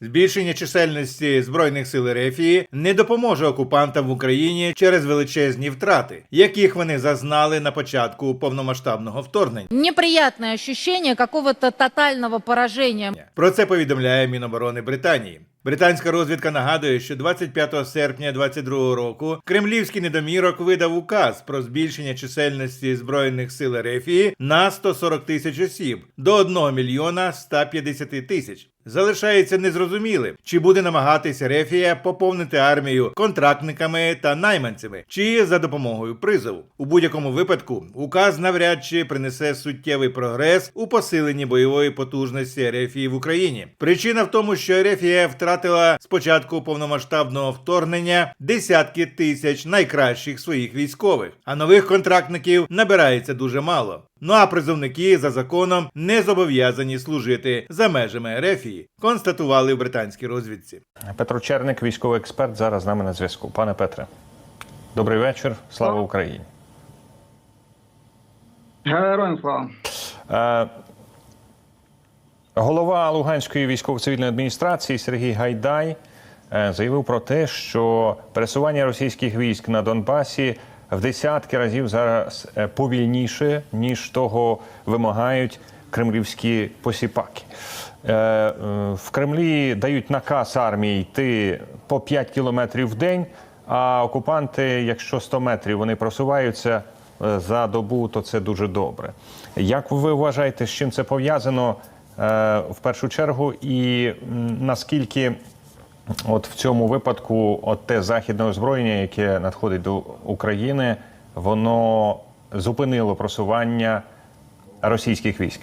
Збільшення чисельності збройних сил Ерефії не допоможе окупантам в Україні через величезні втрати, яких вони зазнали на початку повномасштабного вторгнення. Неприятное ощущение какого-то тотального поражения. Про це повідомляє Міноборони Британії. Британська розвідка нагадує, що 25 серпня 2022 року кремлівський недомірок видав указ про збільшення чисельності збройних сил Ерефії на 140 тисяч осіб до 1 мільйона 150 тисяч. Залишається незрозумілим, чи буде намагатися Рефія поповнити армію контрактниками та найманцями, чи за допомогою призову. У будь-якому випадку указ навряд чи принесе суттєвий прогрес у посиленні бойової потужності Ерефії в Україні. Причина в тому, що Ерефія втратила з початку повномасштабного вторгнення десятки тисяч найкращих своїх військових, а нових контрактників набирається дуже мало. Ну а призовники за законом не зобов'язані служити за межами Ерефії, констатували в британській розвідці. Петро Черник, військовий експерт, зараз з нами на зв'язку. Пане Петре, добрий вечір. Слава Україні. Героям слава. Е, Голова Луганської військово-цивільної адміністрації Сергій Гайдай е, заявив про те, що пересування російських військ на Донбасі в десятки разів зараз е, повільніше, ніж того вимагають кремлівські посіпаки. Е, е, В Кремлі дають наказ армії йти по 5 кілометрів в день, а окупанти, якщо 100 метрів вони просуваються за добу, то це дуже добре. Як ви вважаєте, з чим це пов'язано в першу чергу, і наскільки от в цьому випадку от те західне озброєння, яке надходить до України, воно зупинило просування російських військ?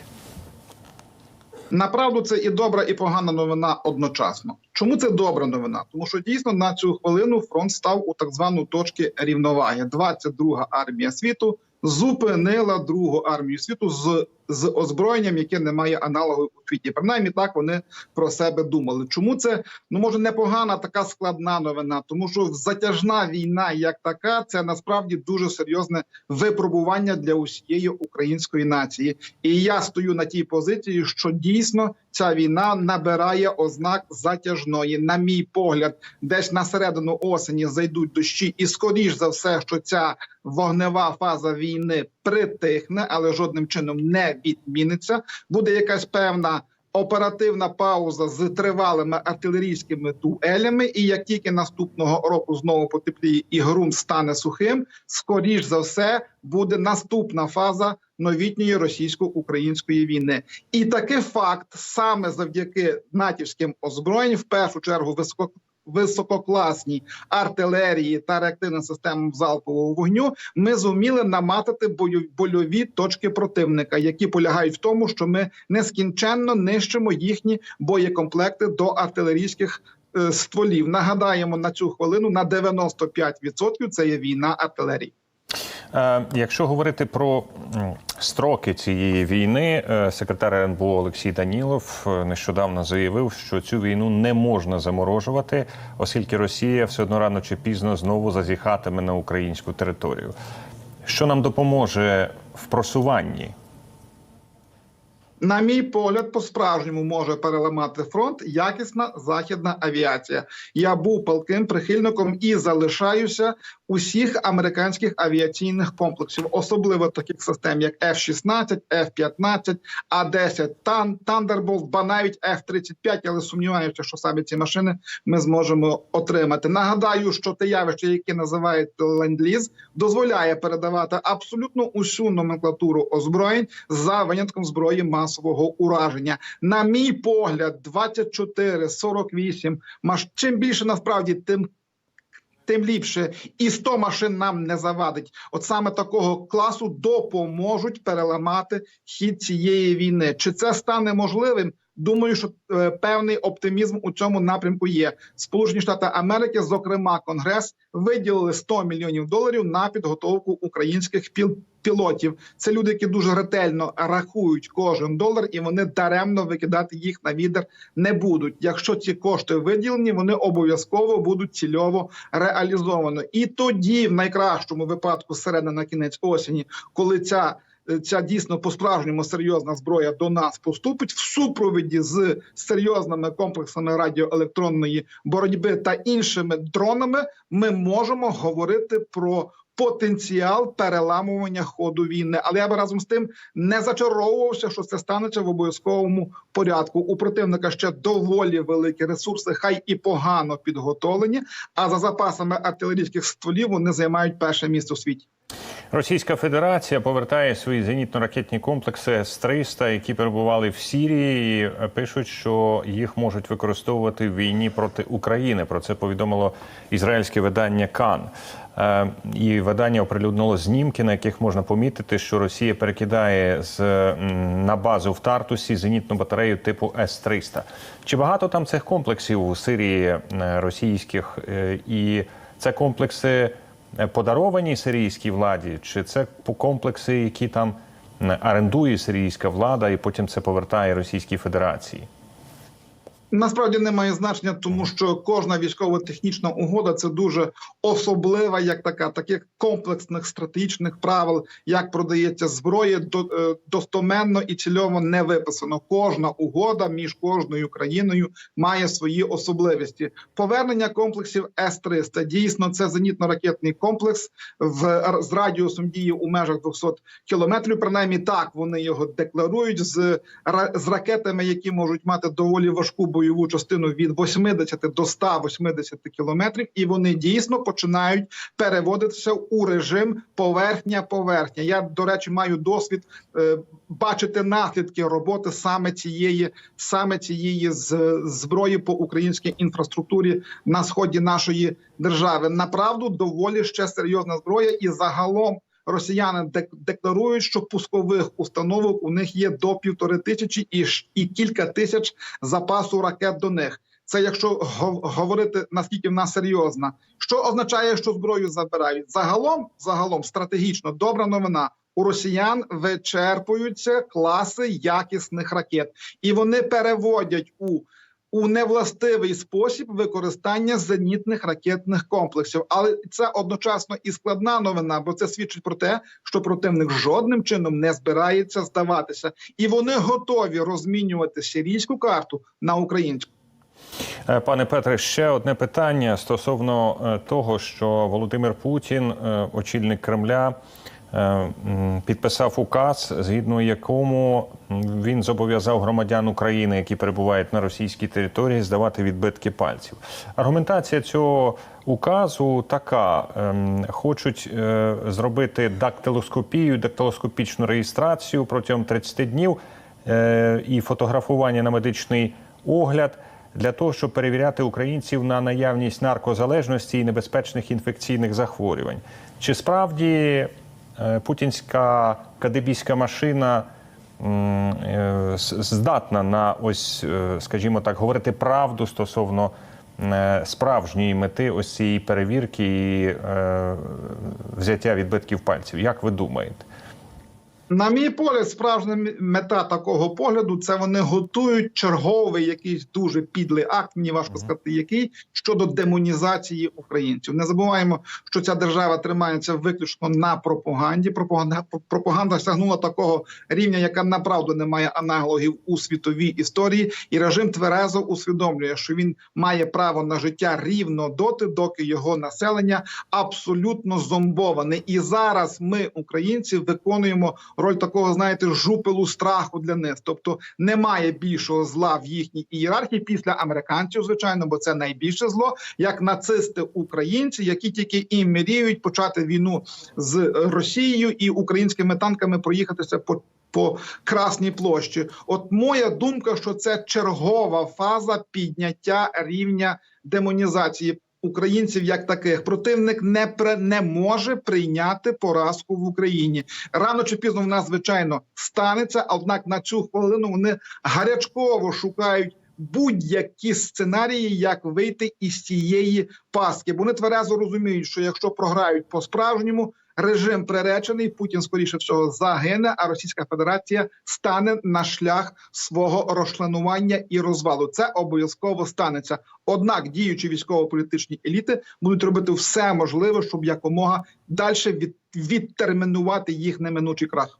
Направду це і добра, і погана новина одночасно. Чому це добра новина? Тому що дійсно на цю хвилину фронт став у так звану точки рівноваги. 22-га армія світу зупинила другу армію світу з, з озброєнням, яке не має аналогу у світі. Принаймні так вони про себе думали. Чому це ну може непогана така складна новина? Тому що затяжна війна, як така, це насправді дуже серйозне випробування для усієї української нації. І я стою на тій позиції, що дійсно ця війна набирає ознак затяжної. На мій погляд, десь на середину осені зайдуть дощі, і скоріш за все, що ця вогнева фаза війни притихне, але жодним чином не відміниться. Буде якась певна. Оперативна пауза з тривалими артилерійськими дуелями, і як тільки наступного року знову потепліє і ґрунт стане сухим, скоріш за все буде наступна фаза новітньої російсько-української війни. І такий факт саме завдяки натівським озброєнням, в першу чергу. Висококласній артилерії та реактивним системам залпового вогню ми зуміли наматити больові точки противника, які полягають в тому, що ми нескінченно нищимо їхні боєкомплекти до артилерійських е, стволів. Нагадаємо на цю хвилину на 95% це є війна артилерії. Е, Якщо говорити про строки цієї війни, е, секретар РНБО Олексій Данілов е, нещодавно заявив, що цю війну не можна заморожувати, оскільки Росія все одно рано чи пізно знову зазіхатиме на українську територію. Що нам допоможе в просуванні? На мій погляд, по-справжньому може переламати фронт якісна західна авіація. Я був палким прихильником і залишаюся усіх американських авіаційних комплексів, особливо таких систем, як F-16, F-15, А-10 Тан, Thunderbolt, ба навіть F-35, але сумніваюся, що саме ці машини ми зможемо отримати. Нагадаю, що те явище, яке називають ленд-ліз, дозволяє передавати абсолютно усю номенклатуру озброєнь за винятком зброї масового ураження. На мій погляд, 24, 48, маш... чим більше насправді, тим тим ліпше, і 100 машин нам не завадить. От саме такого класу допоможуть переламати хід цієї війни. Чи це стане можливим? Думаю, що е, певний оптимізм у цьому напрямку є. Сполучені Штати Америки, зокрема, Конгрес, виділили 100 мільйонів доларів на підготовку українських піл пілотів. Це люди, які дуже ретельно рахують кожен долар, і вони даремно викидати їх на відер не будуть. Якщо ці кошти виділені, вони обов'язково будуть цільово реалізовано. І тоді, в найкращому випадку, середина на кінець осені, коли ця ця дійсно по-справжньому серйозна зброя до нас поступить в супровіді з серйозними комплексами радіоелектронної боротьби та іншими дронами, ми можемо говорити про потенціал переламування ходу війни. Але я би разом з тим не зачаровувався, що це станеться в обов'язковому порядку. У противника ще доволі великі ресурси, хай і погано підготовлені. А за запасами артилерійських стволів вони займають перше місце у світі. Російська Федерація повертає свої зенітно-ракетні комплекси С-300, які перебували в Сірії. і Пишуть, що їх можуть використовувати в війні проти України. Про це повідомило ізраїльське видання Кан. Е, І видання оприлюднило знімки, на яких можна помітити, що Росія перекидає з на базу в Тартусі зенітну батарею типу С-300. Чи багато там цих комплексів у Сирії е, російських? Е, І це комплекси подаровані сирійській владі, чи це комплекси, які там м, орендує сирійська влада, і потім це повертає Російській Федерації? Насправді немає значення, тому що кожна військово-технічна угода це дуже особлива, як така, таких комплексних стратегічних правил, як продається зброя, е, достоменно і цільово не виписано. Кожна угода між кожною країною має свої особливості. Повернення комплексів С-300 дійсно це зенітно-ракетний комплекс в з радіусом дії у межах 200 кілометрів. Принаймні так вони його декларують з, з ракетами, які можуть мати доволі важку бойову частину від 80 до 180 кілометрів, і вони дійсно починають переводитися у режим поверхня-поверхня. Я до речі маю досвід е, бачити наслідки роботи саме цієї саме цієї з зброї по українській інфраструктурі на сході нашої держави. Направду доволі ще серйозна зброя, і загалом росіяни дек- декларують, що пускових установок у них є до півтори тисячі і, і кілька тисяч запасу ракет до них. Це якщо гов- говорити наскільки вона серйозна, що означає, що зброю забирають. Загалом, загалом, стратегічно добра новина. У росіян вичерпуються класи якісних ракет, і вони переводять у у невластивий спосіб використання зенітних ракетних комплексів. Але це одночасно і складна новина, бо це свідчить про те, що противник жодним чином не збирається здаватися, і вони готові розмінювати сирійську карту на українську. Е, Пане Петре, ще одне питання стосовно е, того, що Володимир Путін, е, очільник Кремля, підписав указ, згідно якому він зобов'язав громадян України, які перебувають на російській території, здавати відбитки пальців. Аргументація цього указу така: ем, хочуть е, зробити дактилоскопію, дактилоскопічну реєстрацію протягом 30 днів е, і фотографування на медичний огляд для того, щоб перевіряти українців на наявність наркозалежності і небезпечних інфекційних захворювань. Чи справді е, путінська кадебійська машина е, здатна на ось, е, скажімо так, говорити правду стосовно е, справжньої мети ось цієї перевірки і е, взяття відбитків пальців? Як ви думаєте? На мій погляд, справжня мета такого погляду це вони готують черговий якийсь дуже підлий акт. Мені важко сказати, який щодо демонізації українців. Не забуваємо, що ця держава тримається виключно на пропаганді. Пропаганда пропаганда сягнула такого рівня, яка направду не має аналогів у світовій історії, і режим тверезо усвідомлює, що він має право на життя рівно доти, доки його населення абсолютно зомбоване. І зараз ми, українці, виконуємо роль такого, знаєте, жупелу страху для них. Тобто немає більшого зла в їхній ієрархії після американців, звичайно, бо це найбільше зло, як нацисти українці, які тільки і мріють почати війну з Росією і українськими танками проїхатися по. По Красній площі, от моя думка, що це чергова фаза підняття рівня демонізації українців як таких. Противник не при, не може прийняти поразку в Україні. Рано чи пізно в нас звичайно станеться. Однак на цю хвилину вони гарячково шукають. Будь-які сценарії, як вийти із цієї паски. бо вони тверезо розуміють, що якщо програють по справжньому, режим приречений, Путін скоріше всього загине, а Російська Федерація стане на шлях свого розчленування і розвалу. Це обов'язково станеться. Однак діючі військово-політичні еліти будуть робити все можливе, щоб якомога далі від, відтермінувати їх неминучий крах.